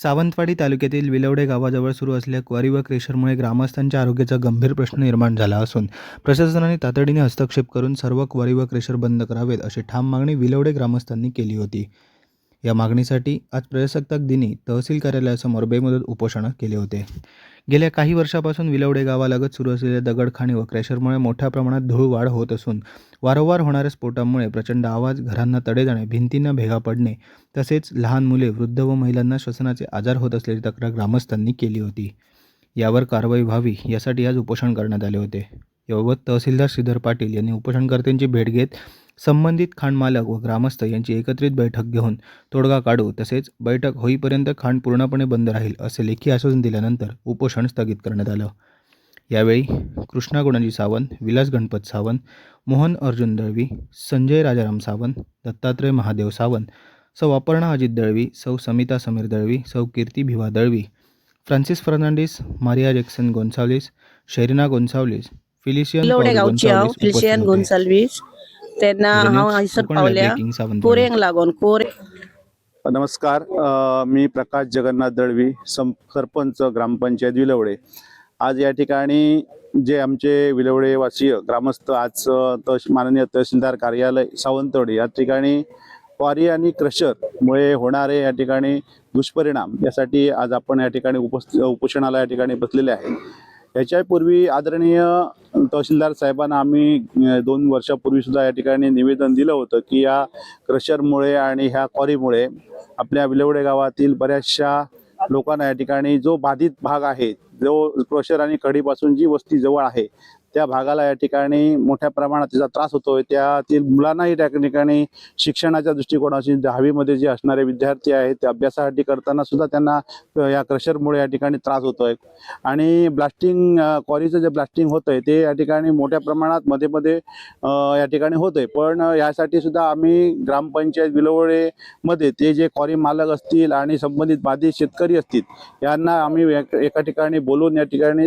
सावंतवाडी तालुक्यातील विलवडे गावाजवळ सुरू असलेल्या क्वारी व क्रेशरमुळे ग्रामस्थांच्या आरोग्याचा गंभीर प्रश्न निर्माण झाला असून प्रशासनाने तातडीने हस्तक्षेप करून सर्व क्वारी व क्रेशर बंद करावेत अशी ठाम मागणी विलवडे ग्रामस्थांनी केली होती. या मागणीसाठी आज प्रजासत्ताक दिनी तहसील कार्यालयासमोर बेमुदत उपोषण केले होते. गेल्या काही वर्षापासून विलवडे गावालगत सुरू असलेल्या दगडखाणी व क्रॅशरमुळे मोठ्या प्रमाणात धूळ वाढ होत असून वारंवार होणाऱ्या स्फोटांमुळे प्रचंड आवाज घरांना तडे जाणे भिंतींना भेगा पडणे तसेच लहान मुले वृद्ध व महिलांना श्वसनाचे आजार होत असल्याची तक्रार ग्रामस्थांनी केली होती. यावर कारवाई व्हावी यासाठी आज उपोषण करण्यात आले होते. याबाबत तहसीलदार श्रीधर पाटील यांनी उपोषणकर्त्यांची भेट घेत संबंधित खाण मालक व ग्रामस्थ यांची एकत्रित बैठक घेऊन तोडगा काढू तसेच बैठक होईपर्यंत खाण पूर्णपणे बंद राहील असे लेखी आश्वासन दिल्यानंतर उपोषण स्थगित करण्यात आलं यावेळी कृष्णा गुणाजी सावंत विलास गणपत सावंत मोहन अर्जुन दळवी संजय राजाराम सावंत दत्तात्रय महादेव सावंत सौ अपर्णा अजित दळवी सौ Samita Sameer Dalvi Sau Kirti Bhiva Dalvi Francis Fernandes Maria Jackson Gonsalves Sherina Gonsalves Felician Gonsalves. Gonsalves तेन्ना हांव कोकण पावल्या. कोरेंक लागून कोरे. नमस्कार मी प्रकाश जगन्नाथ दळवी सरपंच ग्रामपंचायत विलवडे. आज या ठिकाणी जे आमचे विलवडे वासीय ग्रामस्थ आज तहस माननीय तहसीलदार कार्यालय सावंतवाडी या ठिकाणी क्वारी आणि क्रशर मुळे होणारे या ठिकाणी दुष्परिणाम यासाठी आज आपण या ठिकाणी उपस्थ उपोषणाला या ठिकाणी बसलेले आहे. याच्यापूर्वी आदरणीय तहसीलदार साहेबांना आम्ही दोन वर्षापूर्वी सुद्धा या ठिकाणी निवेदन दिलं होतं की या क्रशरमुळे आणि ह्या क्वारीमुळे आपल्या विलवडे गावातील बऱ्याचशा लोकांना या ठिकाणी जो बाधित भाग आहे जो क्रशर आणि कडीपासून जी वस्ती जवळ आहे त्या भागाला या ठिकाणी मोठ्या प्रमाणात त्याचा त्रास होतोय. त्यातील मुलांनाही त्या ठिकाणी शिक्षणाच्या दृष्टिकोनाची दहावीमध्ये जे असणारे विद्यार्थी आहेत ते अभ्यासासाठी करताना सुद्धा त्यांना या क्रशरमुळे या ठिकाणी त्रास होतोय. आणि ब्लास्टिंग क्वारीचं जे ब्लास्टिंग होतंय ते या ठिकाणी मोठ्या प्रमाणात मध्ये मध्ये या ठिकाणी होतंय. पण यासाठी सुद्धा आम्ही ग्रामपंचायत विलवळेमध्ये ते जे क्वारी मालक असतील आणि संबंधित बाधित शेतकरी असतील यांना आम्ही एक- एका ठिकाणी बोलून या ठिकाणी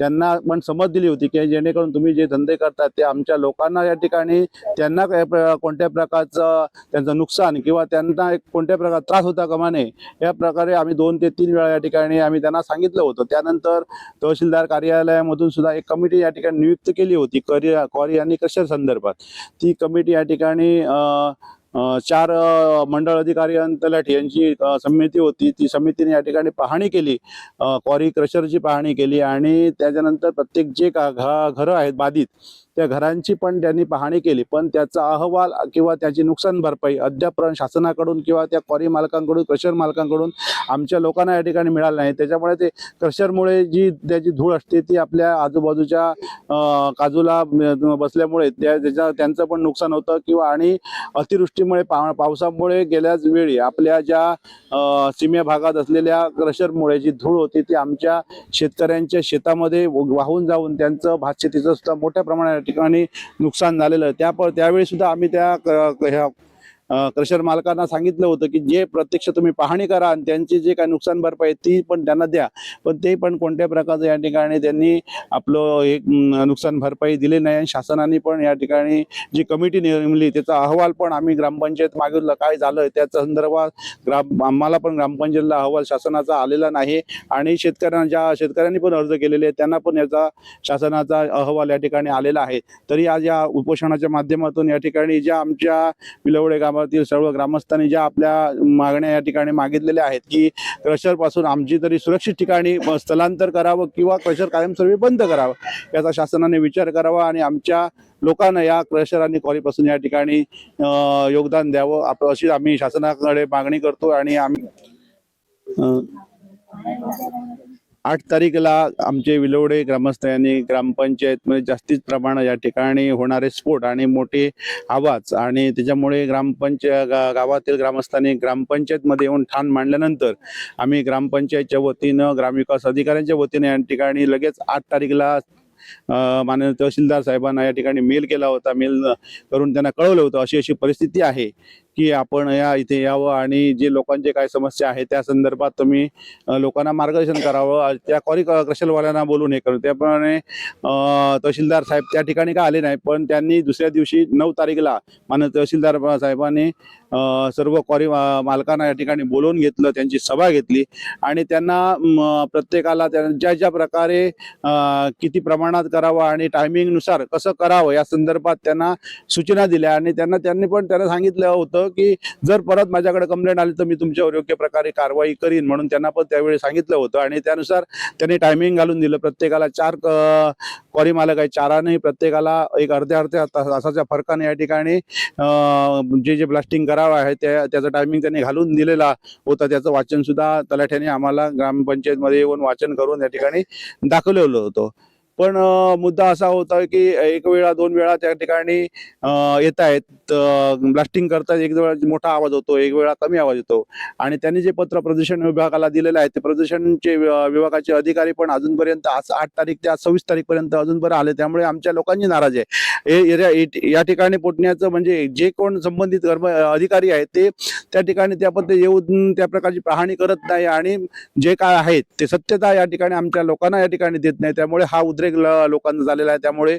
त्यांना पण समज दिली होती की जेणेकरून तुम्ही जे धंदे करतात ते आमच्या लोकांना या ठिकाणी त्यांना कोणत्या प्रकारचं त्यांचं नुकसान किंवा त्यांना एक कोणत्या प्रकार त्रास होता कमा नये या प्रकारे आम्ही दोन ते तीन वेळा या ठिकाणी आम्ही त्यांना सांगितलं होतं. त्यानंतर तहसीलदार कार्यालयामधून सुद्धा एक कमिटी या ठिकाणी नियुक्त केली होती करी आणि कशा संदर्भात. ती कमिटी या ठिकाणी अं, चार मंडळ अधिकारी आणि तलाठी यांची समिती होती. ती समितीने या ठिकाणी पाहणी केली. क्वारी क्रशरची पाहणी केली आणि त्याच्यानंतर प्रत्येक जे का घरं आहेत बाधित त्या घरांची पण त्यांनी पाहणी केली. पण त्याचा अहवाल किंवा त्याची नुकसान भरपाई अद्याप शासनाकडून किंवा त्या क्वारी मालकांकडून क्रशर मालकांकडून आमच्या लोकांना या ठिकाणी मिळालं नाही. त्याच्यामुळे ते क्रशरमुळे जी त्याची धूळ असते ती आपल्या आजूबाजूच्या काजूला बसल्यामुळे त्या त्याच्या त्यांचं पण नुकसान होतं किंवा आणि अतिवृष्टीमुळे पा पावसामुळे गेल्याच वेळी आपल्या ज्या सीमे भागात असलेल्या क्रशरमुळे जी धूळ होती ती आमच्या शेतकऱ्यांच्या शेतामध्ये वाहून जाऊन त्यांचं भात शेतीचं सुद्धा मोठ्या प्रमाणात ठिकाणी नुकसान झालेलं त्या प- त्यावेळी सुद्धा आम्ही त्या ह्या क्रशर मालकांना सांगितलं होतं की जे प्रत्यक्ष तुम्ही पाहणी करा आणि त्यांची जे काही नुकसान भरपाई ती पण त्यांना द्या. पण ते पण कोणत्या प्रकारचं या ठिकाणी त्यांनी आपलं एक नुकसान भरपाई दिली नाही आणि शासनाने पण या ठिकाणी जी कमिटी नेमली त्याचा अहवाल पण आम्ही ग्रामपंचायत मागितलं. काय झालं त्याच्या संदर्भात ग्राम आम्हाला पण ग्रामपंचायतला अहवाल शासनाचा आलेला नाही आणि शेतकऱ्यांना ज्या शेतकऱ्यांनी पण अर्ज केलेले आहेत त्यांना पण याचा शासनाचा अहवाल या ठिकाणी आलेला आहे. तरी आज या उपोषणाच्या माध्यमातून या ठिकाणी ज्या आमच्या विलवडे गावातील सर्व ग्रामस्थांनी ज्या आपल्या मागण्या या ठिकाणी मागितलेल्या आहेत की क्रशरपासून आमची तरी सुरक्षित ठिकाणी स्थलांतर करावं किंवा क्रशर कायमस्वरूपी बंद करावं याचा शासनाने विचार करावा आणि आमच्या लोकांना या क्रशर आणि कॉरीपासून या ठिकाणी योगदान द्यावं. आप अशी आम्ही शासनाकडे मागणी करतो आणि आम्ही आठ तारीखला आमचे विलोडे ग्रामस्थ यांनी ग्रामपंचायतमध्ये जास्तीत प्रमाणात या ठिकाणी होणारे स्फोट आणि मोठे आवाज आणि त्याच्यामुळे ग्रामपंचायत गा- गावातील ग्रामस्थांनी ग्रामपंचायतमध्ये येऊन ठाण मांडल्यानंतर आम्ही ग्रामपंचायतच्या वतीनं ग्रामविकास अधिकाऱ्यांच्या वतीने या ठिकाणी लगेच आठ तारीखला माननीय तहसीलदार साहेबांना या ठिकाणी मेल केला होता. मेल करून त्यांना कळवलं होतं. अशी अशी परिस्थिती आहे. की आपण या इथे यावं आणि जे लोकांचे काय समस्या आहे त्या संदर्भात तुम्ही लोकांना मार्गदर्शन करावं. त्या कॉरी क्रशलवाल्यांना बोलून हे करू. त्याप्रमाणे तहसीलदार साहेब त्या ठिकाणी का आले नाही पण त्यांनी दुसऱ्या दिवशी नऊ तारीखला माननीय तहसीलदार साहेबांनी सर्व कॉरी मालकांना या ठिकाणी बोलवून घेतलं त्यांची सभा घेतली आणि त्यांना प्रत्येकाला ज्या ज्या प्रकारे किती प्रमाणात करावं आणि टायमिंगनुसार कसं करावं या संदर्भात त्यांना सूचना दिल्या आणि त्यांना त्यांनी पण त्यांना सांगितलं होतं की जर परत माझ्याकडे कंप्लेंट आली तर मी तुमच्यावर योग्य प्रकारे कारवाई करीन म्हणून त्यांना पण त्यावेळी सांगितलं होतं. आणि त्यानुसार त्यांनी टायमिंग घालून दिलं. प्रत्येकाला चार क्वारी मालक आहे चाराने प्रत्येकाला एक अर्ध्या अर्ध्या तासाच्या फरकाने या ठिकाणी जे जे ब्लास्टिंग करावं आहे त्या त्याचं टायमिंग त्यांनी घालून दिलेला होता. त्याचं वाचन सुद्धा तलाठ्याने आम्हाला ग्रामपंचायतमध्ये येऊन वाचन करून या ठिकाणी दाखवलेलं होतं. पण मुद्दा असा होता की एक वेळा दोन वेळा त्या ठिकाणी येत आहेत ब्लास्टिंग करतात एक वेळा मोठा आवाज होतो एक वेळा कमी आवाज येतो. आणि त्यांनी जे पत्र प्रदूषण विभागाला दिलेलं आहे ते प्रदूषणचे विभागाचे अधिकारी पण अजूनपर्यंत आज आठ तारीख ते आज सव्वीस तारीखपर्यंत अजूनपर्यंत आले. त्यामुळे आमच्या लोकांची नाराज आहे. एरिया या ठिकाणी पोटण्याचं म्हणजे जे कोण संबंधित कर्म अधिकारी आहेत ते त्या ठिकाणी त्या पद्धती येऊन त्या प्रकारची पाहणी करत नाही. आणि जे काय आहेत ते सत्यता या ठिकाणी आमच्या लोकांना या ठिकाणी देत नाही. त्यामुळे हा उद्रेक ल- लोकांना झालेला आहे. त्यामुळे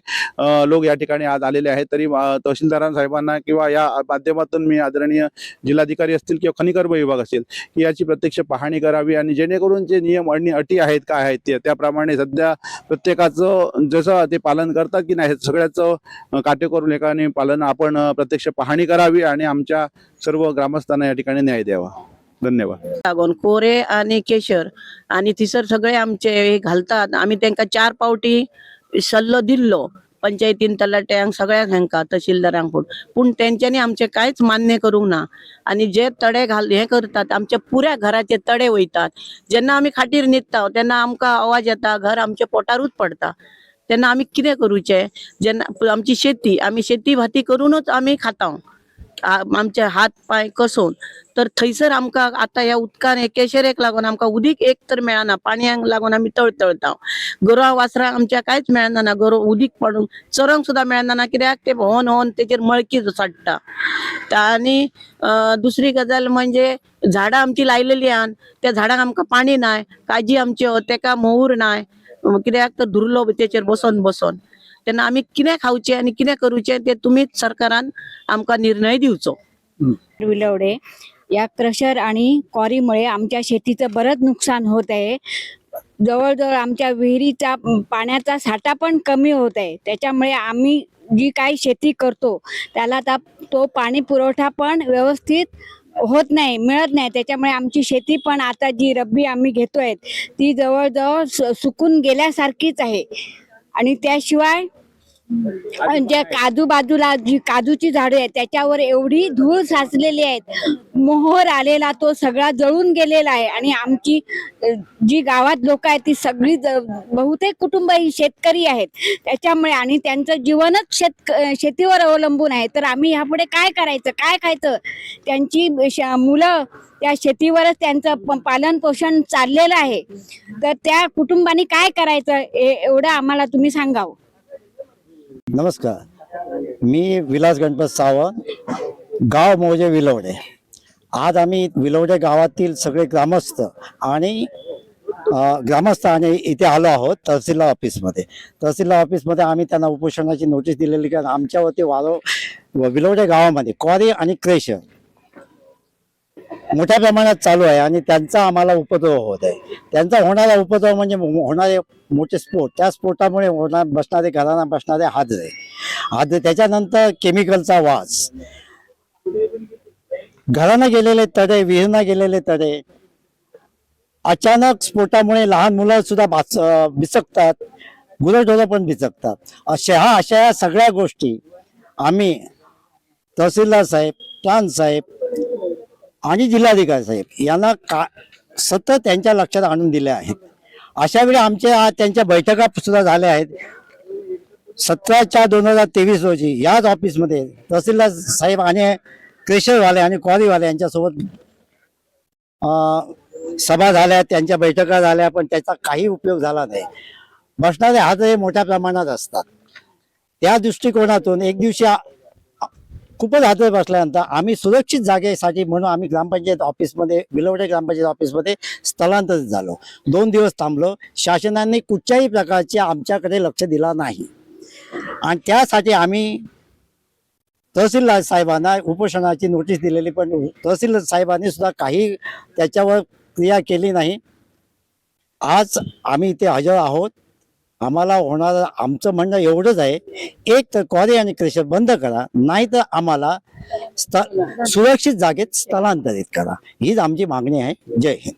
लोक या ठिकाणी आज आलेले आहेत. तरी अ, तहसीलदार साहेबांना किंवा या माध्यमातून मी आदरणीय जिल्हाधिकारी असतील किंवा खनिकर्म विभाग असेल की याची प्रत्यक्ष पाहणी करावी आणि जेणेकरून जे नियम आणि अटी आहेत काय आहेत ते त्याप्रमाणे सध्या प्रत्येकाचं जसं ते पालन करतात की नाही सगळ्याचं काटेकोर लेखाने पालन आपण प्रत्यक्ष पाहणी करावी आणि आमच्या सर्व ग्रामस्थांना या ठिकाणी न्याय द्यावा. धन्यवाद. लागून कोरे आणि केशर आणि थिसर सगळे आमचे हे घालतात. आम्ही त्यांना चार पावटी सल्लो दिल्लो. पंचायतीन तलाट्यांक सगळ्यांक हांकां तहसीलदारांक पूण पूण तेंच्यांनी आमचे कांयच मान्य करूंक ना. आनी जे तडे घाल हे करतात आमच्या पुऱ्या घराचे तडे वयतात. जेन्ना आमी खाटीर न्हिदता तेन्ना आमकां आवाज येता घर आमच्या पोटारूच पडटा तेन्ना आमी कितें करूचे? जेन्ना आमची शेती आमी शेती भाती करूनच आमी खाता आमचे हात पाय कसून. तर थंयसर आमकां आतां ह्या उदकान हे केशरेक लागून आमकां उदीक एक तर मेळना पाणयांक लागून आमी तळतळता गोरवां वासरांक आमच्या कांयच मेळना ना गोरव उदीक पडून चरोंक सुद्दां मेळना ना कित्याक? ते भोंवन होवन तेचेर मळकी साडटा. आनी दुसरी गजाल म्हणजे झाडां आमची लायलेली आहात त्या झाडांक आमकां पाणी नाय काजी आमच्यो हो, तेका मोहूर नाय. कित्याक? तर धुरलो तेचेर बसोन बसोन. तेन्ना आमी कितें खावचें आनी कितें करूचें ते तुमीच सरकारान आमकां निर्णय दिवचो. विलवडे या क्रशर आणि क्वारीमुळे आमच्या शेतीचं बरंच नुकसान होत आहे. जवळजवळ आमच्या विहिरीचा पाण्याचा साठा पण कमी होत आहे. त्याच्यामुळे आम्ही जी काही शेती करतो त्याला आता तो पाणी पुरवठा पण व्यवस्थित होत नाही मिळत नाही. त्याच्यामुळे आमची शेती पण आता जी रब्बी आम्ही घेतोय ती जवळजवळ सुकून गेल्यासारखीच आहे. आणि त्याशिवाय आजूबाजूला जी काजूची झाडे आहेत त्याच्यावर एवढी धूळ साचलेली आहेत. मोहर आलेला तो सगळा जळून गेलेला आहे. आणि आमची जी गावात लोक आहेत ती सगळी बहुतेक कुटुंब ही शेतकरी आहेत. त्याच्यामुळे आणि त्यांचं जीवनच शेत शेतीवर अवलंबून आहे. तर आम्ही ह्यापुढे काय करायचं काय खायचं? त्यांची मुलं त्या शेतीवरच त्यांचं पालन पोषण चाललेलं आहे. तर त्या कुटुंबानी काय करायचं एवढं आम्हाला तुम्ही सांगावं. नमस्कार. मी विलास गणपत सावंत गाव मोजे विलवडे. आज आम्ही विलवडे गावातील सगळे ग्रामस्थ आणि ग्रामस्थ आणि इथे आलो आहोत तहसीलदार ऑफिसमध्ये. तहसीलदार ऑफिसमध्ये आम्ही त्यांना उपोषणाची नोटीस दिलेली कारण आमच्यावरती वारो विलवडे गावामध्ये क्वारी आणि क्रेशर मोठ्या प्रमाणात चालू आहे आणि त्यांचा आम्हाला उपद्रव होत आहे. त्यांचा होणारा उपद्रव म्हणजे मो- होणारे मोठे स्फोट त्या स्फोटामुळे होणार बसणारे घरांना बसणारे हादरे. हादरे त्याच्यानंतर केमिकलचा वास. घरांना गेलेले तडे विहिरनं गेलेले तडे अचानक स्फोटामुळे लहान मुलं सुद्धा बाच भिचकतात गुरंढोरं पण भिचकतात अशा ह्या अशा या सगळ्या गोष्टी आम्ही तहसीलदार साहेब प्राण साहेब आणि जिल्हाधिकारी साहेब यांना का सतत त्यांच्या लक्षात आणून दिल्या आहेत. अशा वेळी आमच्या त्यांच्या बैठका सुद्धा झाल्या आहेत. सतराच्या दोन हजार तेवीस रोजी याच ऑफिसमध्ये तहसीलदार साहेब आणि क्रेशरवाले आणि क्वारीवाले यांच्यासोबत अं, सभा झाल्या त्यांच्या बैठका झाल्या पण त्याचा काही उपयोग झाला नाही. बसणारे हात हे मोठ्या प्रमाणात असतात. त्या दृष्टिकोनातून एक दिवशी खूपच हात बसल्यानंतर आम्ही सुरक्षित जागेसाठी म्हणून आम्ही ग्रामपंचायत ऑफिसमध्ये विलवडे ग्रामपंचायत ऑफिसमध्ये स्थलांतरित झालो. दोन दिवस थांबलो. शासनाने कुठच्याही प्रकारचे आमच्याकडे लक्ष दिला नाही. आणि त्यासाठी आम्ही तहसीलदार साहेबांना उपोषणाची नोटीस दिलेली पण तहसीलदार साहेबांनी सुद्धा काही त्याच्यावर क्रिया केली नाही. आज आम्ही इथे हजर आहोत. आम्हाला होणार आमचं म्हणणं एवढंच आहे एक तर क्वारी आणि क्रेशर बंद करा नाही तर आम्हाला स्थ सुरक्षित जागेत स्थलांतरित करा. हीच आमची मागणी आहे. जय हिंद.